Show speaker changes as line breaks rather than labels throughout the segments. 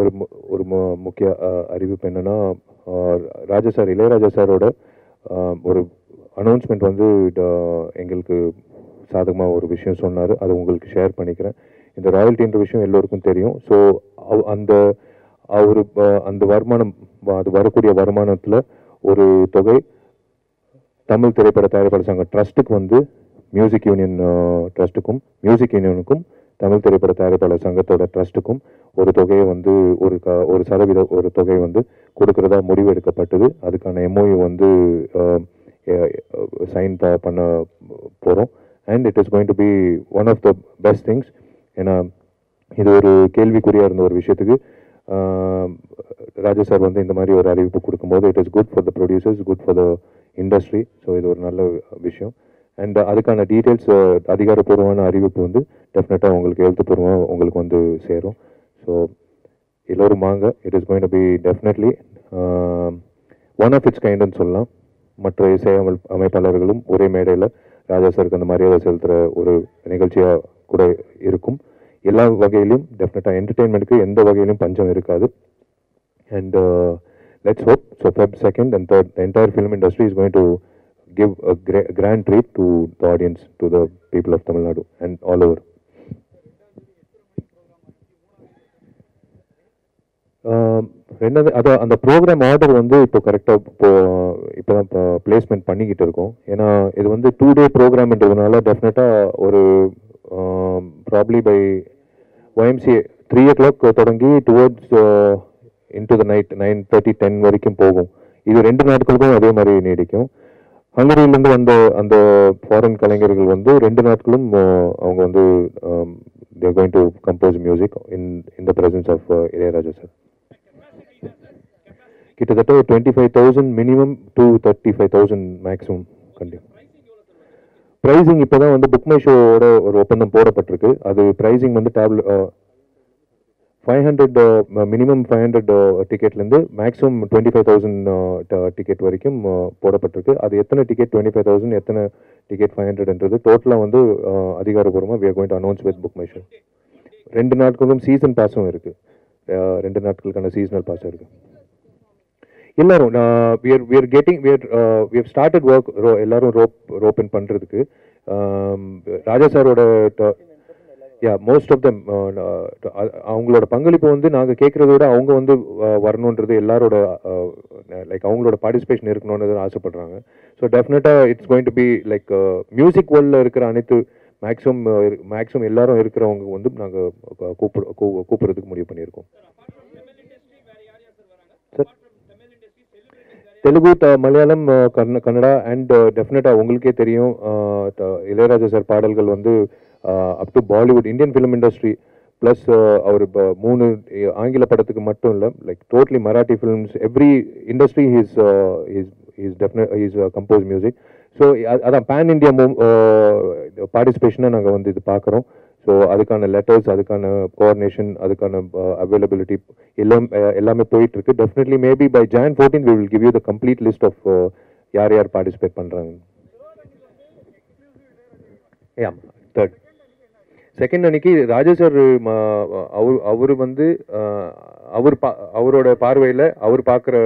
ஒரு ஒரு முக்கிய அறிவிப்பு என்னென்னா ராஜா சார் இளையராஜா சாரோட ஒரு அனௌன்ஸ்மெண்ட் வந்து எங்களுக்கு சாதகமாக ஒரு விஷயம் சொன்னார். அதை உங்களுக்கு ஷேர் பண்ணிக்கிறேன். இந்த ராயல்ட்டின்ற விஷயம் எல்லோருக்கும் தெரியும். ஸோ அந்த அவர் அந்த வருமானம் அது வரக்கூடிய வருமானத்தில் ஒரு தொகை தமிழ் திரைப்பட தயாரிப்பாளர் சங்க ட்ரஸ்ட்டுக்கு வந்து மியூசிக் யூனியன் ட்ரஸ்ட்டுக்கும் மியூசிக் யூனியனுக்கும் தமிழ் திரைப்பட தயாரிப்பாளர் சங்கத்தோட ட்ரஸ்ட்டுக்கும் ஒரு தொகையை வந்து ஒரு க ஒரு சதவீத ஒரு தொகை வந்து கொடுக்கறதா முடிவு எடுக்கப்பட்டது. அதுக்கான எம்ஓயு வந்து சைன் பண்ண போகிறோம் and it is going to be one of the best things ஏன்னா இது ஒரு கேள்விக்குறியாக இருந்த ஒரு விஷயத்துக்கு ராஜா சார் வந்து இந்த மாதிரி ஒரு அறிவிப்பு கொடுக்கும்போது it is good for the producers good for the industry so இது ஒரு நல்ல விஷயம். அண்ட் அதுக்கான டீட்டெயில்ஸ் அதிகாரப்பூர்வமான அறிவிப்பு வந்து டெஃபினட்டாக உங்களுக்கு எழுத்துப்பூர்வமாக உங்களுக்கு வந்து சேரும். ஸோ எல்லோரும் வாங்க. It is going to be definitely one of its கைண்டுன்னு சொல்லலாம். மற்ற இசை அமைப்பாளர்களும் ஒரே மேடையில் ராஜா சாருக்கு அந்த மரியாதை செலுத்துகிற ஒரு நிகழ்ச்சியாக கூட இருக்கும். எல்லா வகையிலும் டெஃபினட்டாக என்டர்டெயின்மெண்ட்டுக்கு எந்த வகையிலும் பஞ்சம் இருக்காது. And uh, let's hope so feb 2nd and 3rd the entire film industry to give a gra- grand treat to the audience to the people of tamil nadu and all over. Um, அதான் ரெண்டாவது அந்த program order வந்து இப்போ கரெக்டாக இப்போ இப்போ தான் இப்போ பிளேஸ்மெண்ட் பண்ணிக்கிட்டு இருக்கோம். ஏன்னா இது வந்து டூ டே ப்ரோக்ராம்ன்றதுனால டெஃபினட்டாக ஒரு probably by YMC three o'clock தொடங்கி towards into the night nine thirty ten வரைக்கும் போகும். இது ரெண்டு நாட்களுக்கும் அதே மாதிரி நீடிக்கும். ஹங்கரியிலேருந்து வந்த அந்த ஃபாரின் கலைஞர்கள் வந்து ரெண்டு நாட்களும் அவங்க வந்து they're going to compose music in in the presence of Ilaiyaraaja sir கிட்டத்தட்ட twenty five thousand minimum to thirty five thousand maximum கண்டிப்பாக ப்ரைஸிங் இப்போ தான் வந்து புக் மை ஷோவோட ஒரு ஒப்பந்தம் போடப்பட்டிருக்கு. அது ப்ரைஸிங் வந்து டேப்ல five hundred minimum five hundred டிக்கெட்லேருந்து maximum twenty five thousand ticket வரைக்கும் uh, போடப்பட்டிருக்கு. அது எத்தனை டிக்கெட் டுவெண்ட்டி ஃபைவ் தௌசண்ட் எத்தனை டிக்கெட் ஃபைவ் ஹண்ட்ரட்ன்றது டோட்டலாக வந்து அதிகாரபூர்வமாக அதிகாரப்பூர்வமாக we are going to announce with book my ரெண்டு நாட்களும் சீசன் பாஸும் இருக்குது ரெண்டு நாட்களுக்கான சீசனல் பாஸும் இருக்குது எல்லாரும் we're we're getting we're we're started work row எல்லாரும் ரோப் ரோப்பன் பண்ணுறதுக்கு ராஜா சாரோட யா மோஸ்ட் ஆஃப் தம் அவங்களோட பங்களிப்பு வந்து நாங்கள் கேட்குறத விட அவங்க வந்து வரணுன்றது எல்லாரோட லைக் அவங்களோட பார்ட்டிசிபேஷன் இருக்கணும்னு ஆசைப்படுறாங்க. ஸோ டெஃபினட்டாக it's going to be like music வேர்ல்டில் இருக்கிற அனைத்து மேக்ஸிமம் மேக்ஸிமம் uh, எல்லாரும் இருக்கிறவங்க வந்து நாங்கள் கூப்பிடு கூ- கூப்பிட்றதுக்கு முடிவு பண்ணியிருக்கோம். சார் தெலுங்கு த- மலையாளம் கன்ன கன்னடா அண்ட் டெஃபினட்டாக உங்களுக்கே தெரியும். த- இளையராஜா சார் பாடல்கள் வந்து up to Bollywood Indian film industry plus அவர் இப்போ மூணு ஆங்கில படத்துக்கு மட்டும் இல்லை like totally Marathi films every industry he's is is definite is compose music so அதான் பேன் இந்தியா மூ பார்ட்டிசிபேஷனாக நாங்கள் வந்து இது பார்க்குறோம் ஸோ அதுக்கான லெட்டர்ஸ் அதுக்கான கோஆர்டினேஷன் அதுக்கான uh, அவைலபிலிட்டி எல்லாம் எல்லாமே போயிட்டு இருக்கு definitely maybe by June fourteen we will give you the complete list of யார் யார் பார்ட்டிசிபேட் பண்ணுறாங்க யா தேர்ட் செகண்ட் அன்னைக்கு ராஜேஸ்வர் சார் அவர் அவர் வந்து அவர் பா அவரோட பார்வையில் அவர் பார்க்குற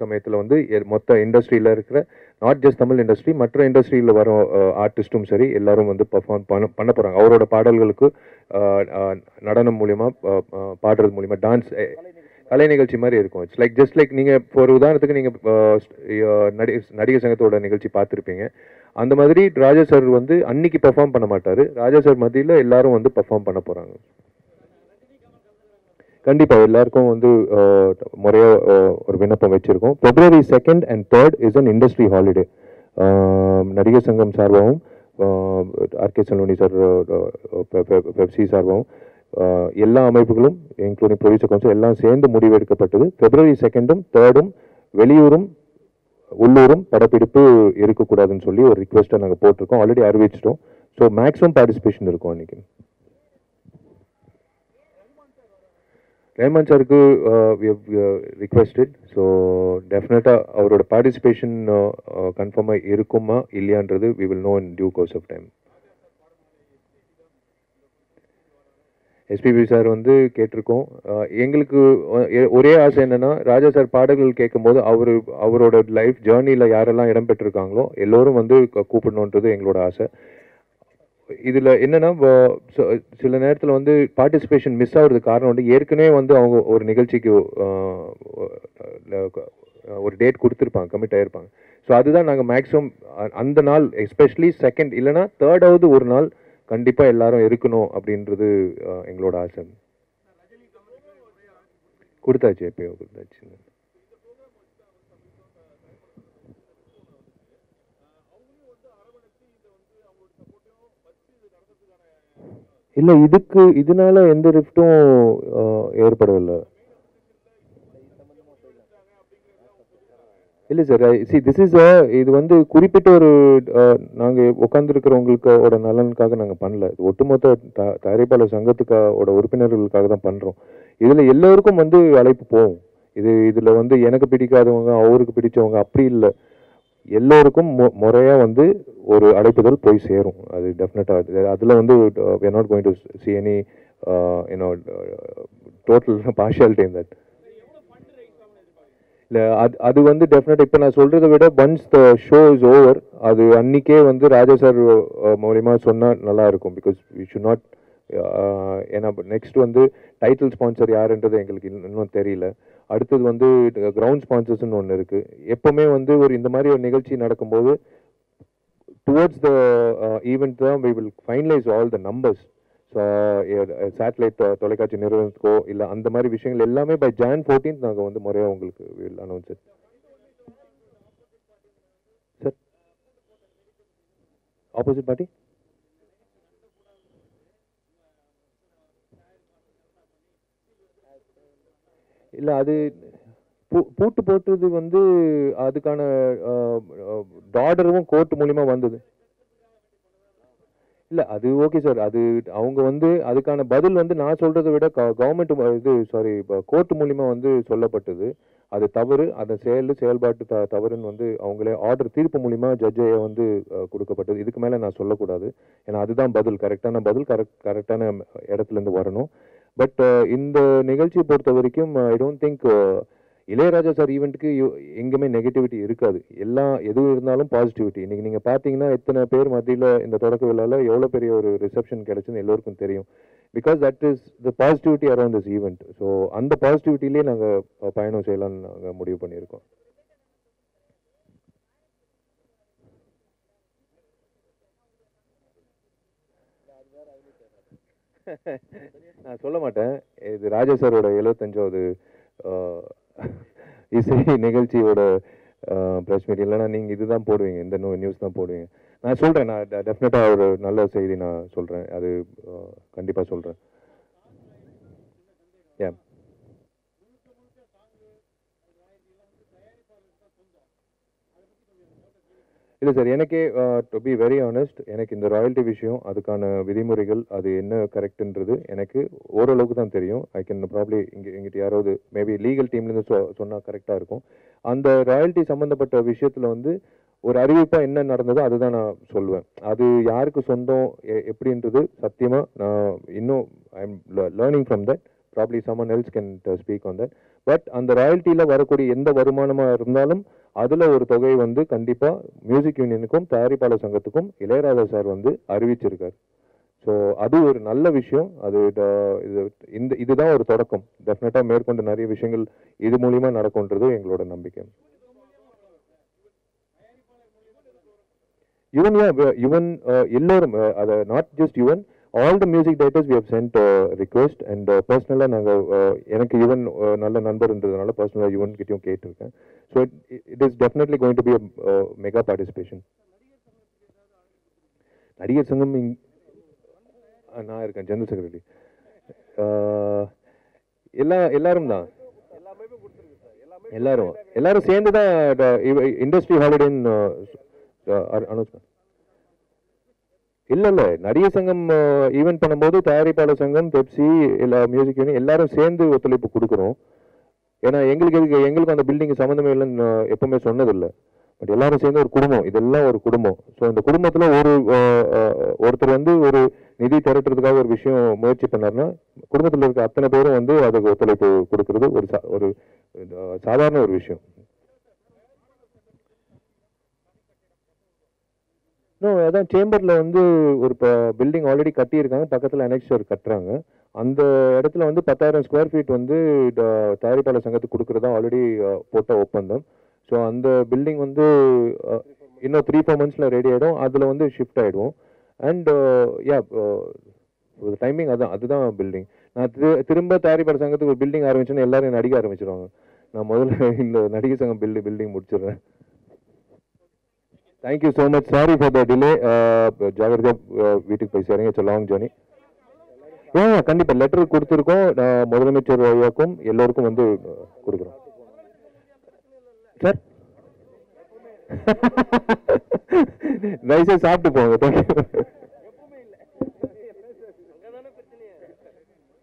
சமயத்தில் வந்து எ- மொத்த இண்டஸ்ட்ரியில் இருக்கிற நாட் ஜஸ்ட் தமிழ் இண்டஸ்ட்ரி மற்ற இண்டஸ்ட்ரியில் வர ஆர்டிஸ்ட்டும் சரி எல்லாரும் வந்து பர்ஃபார்ம் பண்ண பண்ண போகிறாங்க அவரோட பாடல்களுக்கு நடனம் மூலிமா பாடுறது மூலிமா டான்ஸ் கலை நிகழ்ச்சி மாதிரி இருக்கும். இட்ஸ் லைக் ஜஸ்ட் லைக் நீங்கள் இப்போ ஒரு உதாரணத்துக்கு நீங்கள் uh, uh, நடிகர் சங்கத்தோட நிகழ்ச்சி பார்த்துருப்பீங்க. அந்த மாதிரி ராஜா சார் வந்து அன்னைக்கு பெர்ஃபார்ம் பண்ண மாட்டாரு. ராஜா சார் மத்தியில் எல்லாரும் வந்து பெர்ஃபார்ம் பண்ண போறாங்க. கண்டிப்பா எல்லாருக்கும் வந்து uh, முறையாக ஒரு விண்ணப்பம் வச்சுருக்கோம். February second and third is an industry holiday நடிகர் சங்கம் சார்பாகவும் ஆர்கே செல்வனி சார் பெப்சி சார்பாகவும். எல்லா அமைப்புகளும் இன்க்ளூடிங் ப்ரொடியூசர் கவுன்சில் எல்லாம் சேர்ந்து முடிவெடுக்கப்பட்டது. பிப்ரவரி செகண்டும் தேர்டும் வெளியூரும் உள்ளூரும் படப்பிடிப்பு இருக்கக்கூடாதுன்னு சொல்லி ஒரு ரிக்வெஸ்ட்டை நாங்கள் போட்டிருக்கோம். ஆல்ரெடி அறிவிச்சிட்டோம். ஸோ மேக்ஸிமம் பார்ட்டிசிபேஷன் இருக்கும் அன்னைக்கு. ரஹ்மான் சாருக்கு ரிக்வெஸ்டட் ஸோ டெஃபினட்டாக அவரோட பார்ட்டிசிபேஷன் கன்ஃபார்மாக இருக்குமா இல்லையான்றது we will know in due course of time SPB sir வந்து கேட்டிருக்கோம். எங்களுக்கு ஒரே ஆசை என்னென்னா ராஜா சார் பாடல்கள் கேட்கும்போது அவர் அவரோட லைஃப் ஜேர்னியில் யாரெல்லாம் இடம் பெற்றிருக்காங்களோ எல்லோரும் வந்து கூப்பிடணுன்றது எங்களோட ஆசை. இதில் என்னென்னா ச- சில நேரத்தில் வந்து பார்ட்டிசிபேஷன் மிஸ் ஆகுறது காரணம் வந்து ஏற்கனவே வந்து அவங்க ஒரு நிகழ்ச்சிக்கு ஒரு டேட் கொடுத்துருப்பாங்க கமிட் ஆகிருப்பாங்க ஸோ அதுதான் நாங்கள் மேக்ஸிமம் அந்த நாள் எஸ்பெஷலி செகண்ட் இல்லைன்னா தேர்டாவது ஒரு நாள் கண்டிப்பாக எல்லாரும் இருக்கணும் அப்படின்றது எங்களோட ஆசை. கொடுத்தாச்சு எப்பயோ கொடுத்தாச்சு. இல்லை இதுக்கு இதனால எந்த ரிஃப்ட்டும் ஏற்படவில்லை. இல்லை சார் சி திஸ் இஸ் இது வந்து குறிப்பிட்ட ஒரு நாங்கள் உட்காந்துருக்கிறவங்களுக்கோட நலனுக்காக நாங்கள் பண்ணல. இது ஒட்டுமொத்த த- தயாரிப்பாளர் சங்கத்துக்கோட உறுப்பினர்களுக்காக தான் பண்ணுறோம் இதில் எல்லோருக்கும் வந்து அழைப்பு போகும். இது இதில் வந்து எனக்கு பிடிக்காதவங்க அவருக்கு பிடிச்சவங்க அப்படி இல்லை. எல்லோருக்கும் மு முறையாக வந்து ஒரு அழைப்புதல் போய் சேரும். அது டெஃபினட்டாக அதில் வந்து we are not going to see any uh, total partiality in that இல்லை அது அது வந்து டெஃபினட் இப்போ நான் சொல்கிறத விட once the show is over அது அன்னைக்கே வந்து ராஜா சார் மூலிமா சொன்னால் நல்லாயிருக்கும் பிகாஸ் வி ஷுட் நாட் ஏன்னா நெக்ஸ்ட் வந்து டைட்டில் ஸ்பான்சர் யாருன்றது எங்களுக்கு இன்னும் இன்னும் தெரியல. அடுத்தது வந்து கிரவுண்ட் ஸ்பான்சர்ஸ்னு ஒன்று இருக்குது எப்போவுமே வந்து ஒரு இந்த மாதிரி ஒரு நிகழ்ச்சி நடக்கும்போது டுவர்ட்ஸ் த ஈவெண்ட் தான் we will finalise all the numbers satellite தொலைக்காட்சி நிறுவனத்துக்கோ இல்லை அந்த மாதிரி விஷயங்கள் எல்லாமே பை ஜான் ஃபோர்டீன்த் நாங்கள் வந்து முறையாக உங்களுக்கு will announce sir opposite party இல்லை அது பூ- பூட்டு போட்டது வந்து அதுக்கான டார்டரும் கோர்ட் மூலிமா வந்தது. இல்லை அது ஓகே சார் அது அவங்க வந்து அதுக்கான பதில் வந்து நான் சொல்கிறத விட கவர்மெண்ட் இது சாரி இப்போ கோர்ட் மூலிமா வந்து சொல்லப்பட்டது. அது தவறு. அந்த செயல் செயல்பாட்டு த தவறுன்னு வந்து அவங்களே ஆர்டர் தீர்ப்பு மூலிமா ஜட்ஜையை வந்து கொடுக்கப்பட்டது. இதுக்கு மேலே நான் சொல்லக்கூடாது. ஏன்னா அதுதான் பதில். கரெக்டான பதில் கரெக்ட் கரெக்டான இடத்துல இருந்து வரணும் பட் இந்த நிகழ்ச்சியை பொறுத்த வரைக்கும் I don't think Ilaiyaraaja sir ஈவெண்ட்டுக்கு எங்கேயுமே நெகட்டிவிட்டி இருக்காது. எல்லாம் எதுவும் இருந்தாலும் பாசிட்டிவிட்டி இன்றைக்கி நீங்கள் பார்த்தீங்கன்னா எத்தனை பேர் மத்தியில் இந்த தொடக்க விழாவில் எவ்வளோ பெரிய ஒரு ரிசப்ஷன் கிடச்சுன்னு எல்லோருக்கும் தெரியும். Because that is the positivity around this event so அந்த பாசிட்டிவிட்டிலே நாங்கள் பயணம் செய்யலாம்னு நாங்கள் முடிவு பண்ணியிருக்கோம். நான் சொல்ல மாட்டேன். இது ராஜா சாரோட எழுபத்தஞ்சாவது இசை நிகழ்ச்சியோட ப்ரெஸ் மீட் இல்லைன்னா நீங்கள் இதுதான் போடுவீங்க இந்த நியூஸ் தான் போடுவீங்க. நான் சொல்கிறேன் நான் டெஃபினட்டாக ஒரு நல்ல செய்தி நான் சொல்கிறேன் அது கண்டிப்பாக சொல்கிறேன் ஏன் இல்லை சார் எனக்கே டு பி வெரி ஆனஸ்ட் எனக்கு இந்த ராயல்ட்டி விஷயம் அதுக்கான விதிமுறைகள் அது என்ன கரெக்டுன்றது எனக்கு ஓரளவுக்கு தான் தெரியும். ஐ கேன் ப்ராப்ளி இங்கே எங்கிட்ட யாராவது மேபி லீகல் டீம்லேருந்து சொ சொன்னால் கரெக்டாக இருக்கும். அந்த ராயல்ட்டி சம்மந்தப்பட்ட விஷயத்தில் வந்து ஒரு அறிவிப்பாக என்ன நடந்ததோ அதுதான் நான் சொல்லுவேன் அது யாருக்கு சொந்தம் எ- எப்படின்றது சத்தியமாக நான் இன்னும் I am learning from that probably someone else can speak on that but அந்த ராயல்ட்டியில் வரக்கூடிய எந்த வருமானமாக இருந்தாலும் அதில் ஒரு தொகை வந்து கண்டிப்பாக மியூசிக் யூனியனுக்கும் தயாரிப்பாளர் சங்கத்துக்கும் இளையராஜா சார் வந்து அறிவிச்சிருக்கார். ஸோ அது ஒரு நல்ல விஷயம். அது இது இந்த இதுதான் ஒரு தொடக்கம். டெஃபினட்டாக மேற்கொண்டு நிறைய விஷயங்கள் இது மூலிமா நடக்கும்ன்றது எங்களோட நம்பிக்கை. யுவன் யுவன் uh, எல்லோரும் அதை not just Yuvan all the music directors we have sent request and பர்சனலாக நாங்கள் எனக்கு யுவன் நல்ல நண்பர்ன்றதுனால பர்சனலாக யுவன் கிட்டையும் கேட்டிருக்கேன் so it is definitely going to be mega participation நடிகர் சங்கம் இங் நான் இருக்கேன் ஜெனரல் செக்ரட்டரி எல்லா எல்லாரும் தான் எல்லாரும் எல்லாரும் சேர்ந்து தான் இண்டஸ்ட்ரி ஹாலிடேன்னு அனௌன்ஸ் இல்ல இல்ல. நடிகர் சங்கம் ஈவென்ட் பண்ணும்போது தயாரிப்பாளர் சங்கம் பெப்சி எல்லா மியூசிக் யூனியன் எல்லாரும் சேர்ந்து ஒத்துழைப்பு கொடுக்குறோம். ஏன்னா எங்களுக்கு எதுக்கு எங்களுக்கு அந்த பில்டிங் சம்மந்தமே இல்லைன்னு எப்பவுமே சொன்னதில்லை. பட் எல்லாரும் சேர்ந்து ஒரு குடும்பம். இதெல்லாம் ஒரு குடும்பம். ஸோ இந்த குடும்பத்தில் ஒரு ஒருத்தர் வந்து ஒரு நிதி திரட்டுறதுக்காக ஒரு விஷயம் முயற்சி பண்ணாருன்னா குடும்பத்தில் இருக்க அத்தனை பேரும் வந்து அதுக்கு ஒத்துழைப்பு கொடுக்கறது ஒரு சா- ஒரு சாதாரண ஒரு விஷயம். இன்னும் அதான் சேம்பரில் வந்து ஒரு இப்போ பில்டிங் ஆல்ரெடி கட்டியிருக்காங்க. பக்கத்தில் அனெக்ஸ்டர் கட்டுறாங்க. அந்த இடத்துல வந்து பத்தாயிரம் ஸ்கொயர் ஃபீட் வந்து தயாரிப்பாளர் சங்கத்துக்கு கொடுக்குறதா ஆல்ரெடி போட்ட ஒப்பந்தம். ஸோ அந்த பில்டிங் வந்து இன்னும் த்ரீ ஃபோர் மந்த்ஸில் ரெடி ஆகிடும் அதில் வந்து ஷிஃப்ட் ஆகிடுவோம் அண்ட் யா டைமிங் அதான் அதுதான் பில்டிங் நான் திரு- திரும்ப தயாரிப்பாளர் சங்கத்துக்கு ஒரு பில்டிங் ஆரம்பிச்சோன்னு எல்லாரும் நடிக்க ஆரம்பிச்சிருவாங்க. நான் முதல்ல இந்த நடிகை சங்கம் பில்டி பில்டிங் முடிச்சிடுறேன். Thank you so much sorry for the delay ஜாகிரதையாக வீட்டுக்கு போய் சேருங்க. இட்ஸ் லாங் ஜேர்னி ஏன் கண்டிப்பாக லெட்டர் கொடுத்துருக்கோம். முதலமைச்சர் ஐயாக்கும் எல்லோருக்கும் வந்து கொடுக்குறோம். சார் நைஸாக சாப்பிட்டு போங்க. தேங்க்யூ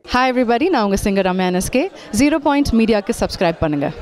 ஹாய் எவ்ரிபடி நான் உங்கள் singer Ramya NSK. Zero point மீடியாவுக்கு சப்ஸ்கிரைப் பண்ணுங்கள்